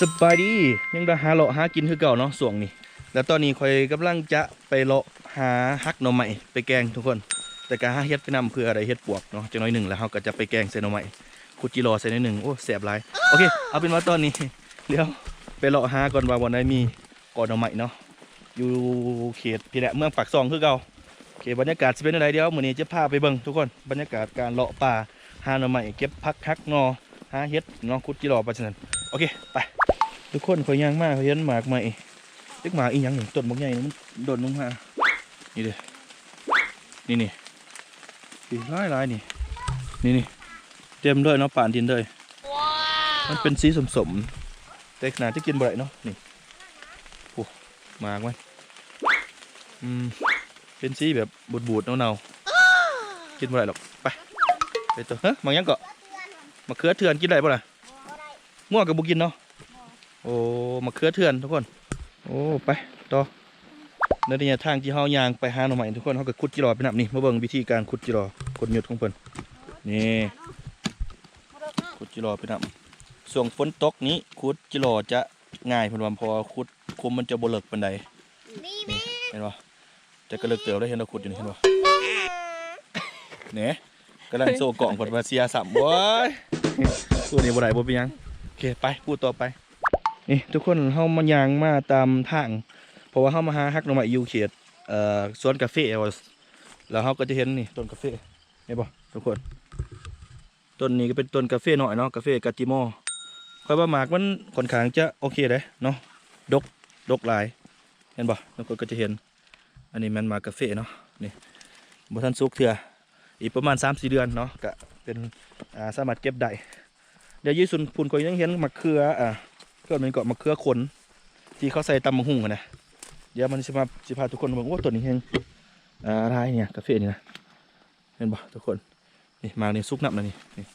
สบายดียังได้หาเลาะหากินคือเก่าเนาะส่วงนี้แล้วตอนนี้คอยกำลังจะไปเลาะหาฮักหน่อไม้ไปแกงทุกคน แต่การหาเฮ็ดไปนำเพื่ออะไรเฮ็ดปวกเนาะจังน้อยหนึ่งแล้วเราก็จะไปแกงใส่หน่อไม้คุจิรอใส่หน่อยหนึ่งโอ้แสบหลายโอเคเอาเป็นว่าตอนนี้เดี๋ยวไปเลาะหาก่อนว่าวันไหนมีก่อนหน่อไม้เนาะอยู่เขตพี่แหละเมืองปากซองคือเก่าโอเคบรรยากาศจะเป็นอะไรเดี๋ยวมื้อนี้จะพาไปเบิ่งทุกคนบรรยากาศการเลาะป่าหาหน่อไม้เก็บพักฮักงอหาเฮ็ดเนาะคุจิรอไปฉะนั้น โอเค ไป ทุกคนคอยย่างมากเขาเห็นหมากใหม่เล็กหมากอีหยังหนึ่งต้นบางใหญ่นี่มันโดนลงมา นี่เด้อนี่นี่สีร้ายร้ายๆนี่ นี่นี่เต็มเลยเนาะป่านดินเลยมันเป็นสีสมสมๆแต่ขนาดที่กินบ่ได้เนาะนี่โอ้หมากมันอืมเป็นสีแบบบูดๆเนาๆกินบ่ได้หรอกไปไปตัวเฮ้ยมังยังเกาะมะเขือเถื่อนกินได้ปะล่ะ ง่วงกับบุกินเนาะโอ้มะเขือเถื่อนทุกคน โอ้ไปต่อในระยะทางที่เฮายางไปหาหน่อไม้ทุกคนเฮาก็ขุดจิรอไปนับนี่มาเบิ่งวิธีการขุดจิรอกดหยุดของเพิ่นนี่ขุดจิรอไปนับส่วงฝนตกนี้ขุดจิรอจะง่ายเพิ่นว่าเพอขุดคุมมันจะบ่เลิกปานใดนี่นี่เห็นบ่จะกระเลิกเติบได้เห็นเราขุดอยู่นี่เห็นบ่เนี่ยกำลังโซ่กล่องเพิ่นว่าเสียสัมโว้ยตัวนี้บ่ได้บ่เป็นหยังโอ เคไปพูดต่อไป นี่ทุกคนเฮามายางมาตามทาง เพราะว่าเฮามาหาฮักหน่อไม้อยู่เขตเอ่อสวนกาแฟว่าแล้วเฮาก็จะเห็นนี่ต้นกาแฟเห็นบ่ทุกคน ต้นนี้ก็เป็นต้นกาแฟหน่อยเนาะกาแฟกาติมอค่อยว่าหมากมันค่อนข้างจะโอเคเด้เนาะดกดกหลาย เห็นบ่ทุกคนก็จะเห็น อันนี้มันหมากกาแฟเนาะนี่บ่ทันสุกเทื่ออีกประมาณ3-4เดือนเนาะก็เป็นสามารถเก็บได้ เดี๋ยวยี่สุนพุนก็ยังเห็นมะเขืออ่าเพื่อนมันเกาะมะเขือขนที่เขาใส่ตำมะฮุ่งนะเดี๋ยวมันจะมาจะพาทุกคนมาบอกว่าตัวนี้เองอ่าอะไรเนี่ยกาแฟนี่นะเห็นปะทุกคนนี่มากนี่ซุกนับนะนี่นี่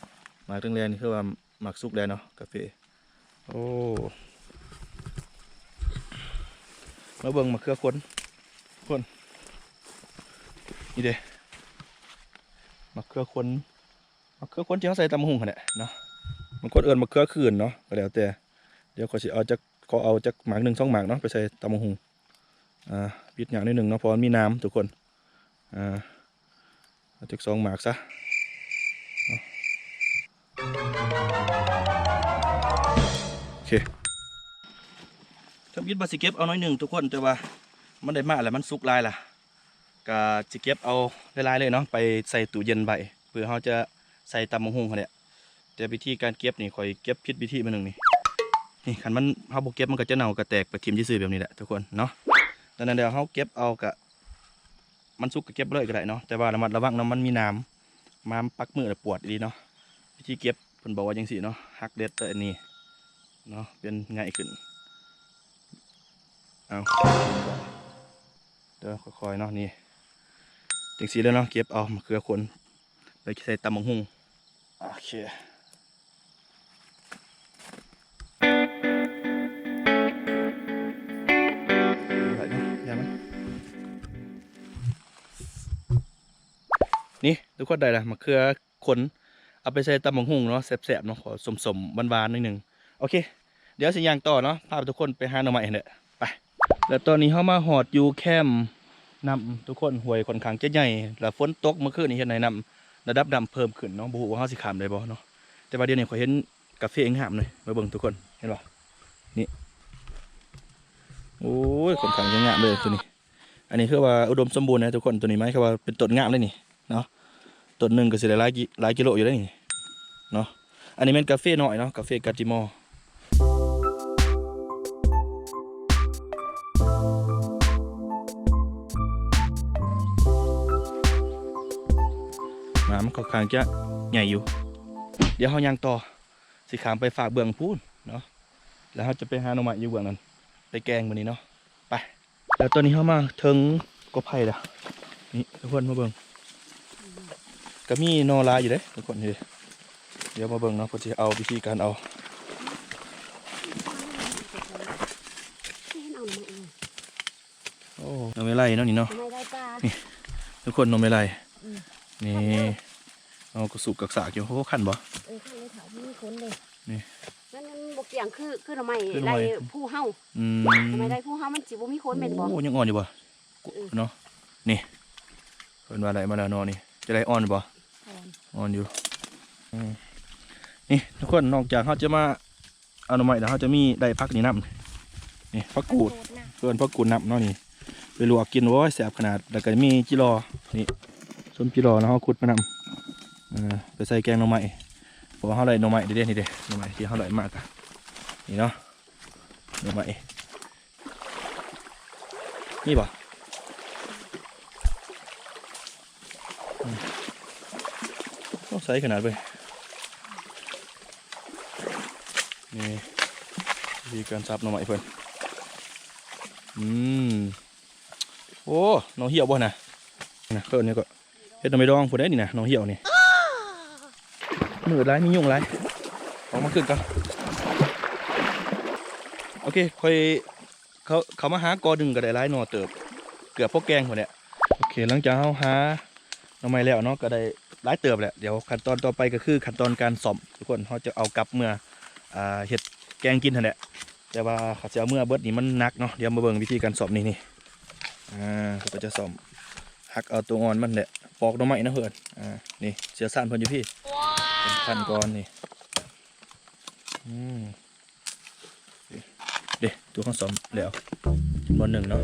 มาตั้งแรงนี่คือว่าหมากซุกแดงเนาะกาแฟโอ้มาเบิ่งมะเขือขนคนนี่เด้มะเขือขนมะเขือขนที่เขาใส่ตำมะฮุ่งอะเนี่ยเนาะ มันคนเอื่นมะเขือคืนเนาะก็แล้วแต่ เดี๋ยวขอสิเอาจากขอเอาจากหมากหนึ่งสองหมากเนาะไปใส่ตำมะฮุงอ่าปิดอย่างนิดหนึ่งเนาะเพราะมันมีน้ำทุกคนอ่าเอาจากสองหมากซะโอเคทำยิดบาสิเก็บเอาน้อยหนึ่งทุกคนแต่ว่ามันได้มากแหล้วมันสุกลายล่ะก็สิเก็บเอาลายๆเลยเนาะไปใส่ตู้เย็นใบเพื่อเขาจะใส่ตำมะฮุงเขาเนี่ย แต่วิธีการเก็บนี่คอยเก็บผิดวิธีมาหนึ่งนี่นี่ขันมันเฮาบ่เก็บมันก็จะเน่ากระแตกไปทิ่มซื่อแบบนี้แหละทุกคนเนาะดังนั้นเดี๋ยวเฮาเก็บเอากะมันสุกก็เก็บเลยก็ได้เนาะแต่ว่าระมัดระวังเนาะมันมีน้ำมามปักมือแล้วปวดดีเนาะวิธีเก็บเพิ่นบอกว่าจังซี่เนาะหักเด็ดแต่อันนี้เนาะเป็นง่ายขึ้นเอาเดี๋ยวค่อยๆเนาะนี่จังซี่แล้วเนาะเก็บเอามะเขือคนไปใส่ตำบักหุ่งโอเค นี่ทุกคนได้ละมะเขือขนเอาไปใส่ตำบักหุ่งเนาะแซ่บๆเนาะขอสมๆหวานๆนิดนึงโอเค เดี๋ยวสิย่างต่อเนาะพาทุกคนไปหาหน่อไม้เถอะไปแล้วตอนนี้เขามาหอดอยู่แคมป์นำทุกคนห่วยค่อนข้างจะใหญ่แล้วฝนตกเมื่อคืนนี้เห็นไหนนำระดับน้ำเพิ่มขึ้นเนาะบ่ฮู้ว่าเฮาสิขามได้บ่เนาะแต่ว่าเดี๋ยวนี้ขอเห็นกาแฟเองหามเลยมาเบิ่งทุกคนเห็นบ่นี่โอ้ยค่อนข้างจะงามเลยตัวนี้ อันนี้คือว่าอุดมสมบูรณ์นะทุกคนตัวนี้ไหมคือว่าเป็นต้นงามเลยนี่เนาะ ต้นหนึ่งก็สิได้หลายกิหลายกิโลอยู่ได้นี่เนาะอันนี้เป็นกาแฟหน้อยเนาะกาแฟกาจิมอมันค่อนข้างจะใหญ่อยู่ เดี๋ยวเฮาย่างต่อสิขามไปฝากเบื้องพูนเนาะแล้วเฮาจะไปหาหน่อไม้อยู่เบื้องนั้น ไปแกงมื้อนี้เนาะไปแล้วตอนนี้เฮามาถึงกอไผ่ละนี่ทุกคนมาเบิ่ง ก็มีหนอลายอยู่เด้ทุกคนนี่เดี๋ยวมาเบิ่งเนาะเพื่อจะเอาวิธีการเอาเอาหน่อยโอ้หนอไม่ไล่เนาะนี่เนาะไม่ได้ปลาทุกคนหนอไม่ไล่อืมนี่เอากระสุกกักสากอยู่โอ้คันบ่เออข้างในเขามีคนเลยนี่นั่นมันบกเกี่ยวงคือคือหน่อไม้คือหน่อไรไม้ผู้เฮาอืมหน่อไม้ไรผู้เฮามันสิบ่มีคนแม่นบ่โอ้ยังอ่อนอยู่บ่เออเนาะนี่เพิ่นว่าอะไรมาแล้วเนาะนี่จะได้อ่อนบ่ อ่อนอยู่นี่ทุกคนนอกจากเขาจะมาอาน่อไม้แล้วเขาจะมีได้พักนี่น้ำนี่พักกูดเพื่อนพักกูดน้ำเนาะนี่ไปลวกกินโว้ยแสบขนาดแล้วก็มีจิรอนี่ส้มจิรอแล้วเขาขุดมานำเอไปใส่แกงหน่อไม้เพราะว่าเขาได้หน่อไม้เด็ดๆนี่เด้หน่อไม้ที่เขาได้มากอะนี่เนาะหน่อไม้นี่บ่อื ต้องใส่ขนาดไปนี่วิธีการซับหน่อไม้เพื่อนอืมโอ้น้องเหี่ยวบ่นะนะเพิ่นนี่ก็เฮ็ดหน่อไม้ดองผู้ได้นี่นะน้องเหี่ยวนี่มือไรมียุ่งไรออกมาขึ้นกันโอเคค่อยเขาเขามาหากอดึงก็ได้หลายหน่อเติบ เกือบพวกแกงหมดเนี่ยโอเคหลังจากเขาหา น่อไม้แล้วเนาะก็ได้หลายเติบแหละเดี๋ยวขั้นตอนต่อไปก็คือขั้นตอนการซ่อมทุกคนเขาจะเอากลับเมื่ออเห็ดแกงกินทันแหละแต่ว่าเขาจะเอาเมื่อเบิดนี่มันหนักเนาะเดี๋ยวมาเบิ่งวิธีการซ่อมนี่นี่อ่าเขาก็จะซ่อมหักเอาตัวอ่อนมันแหละปอกน่อไม้นะเพื่อนอ่านี่เสียสานเพิ่นอยู่พี่เป็นพันก้อนนี่อืมเด็ตัวข้างซ่อมแล้วบนหนึ่งเนาะ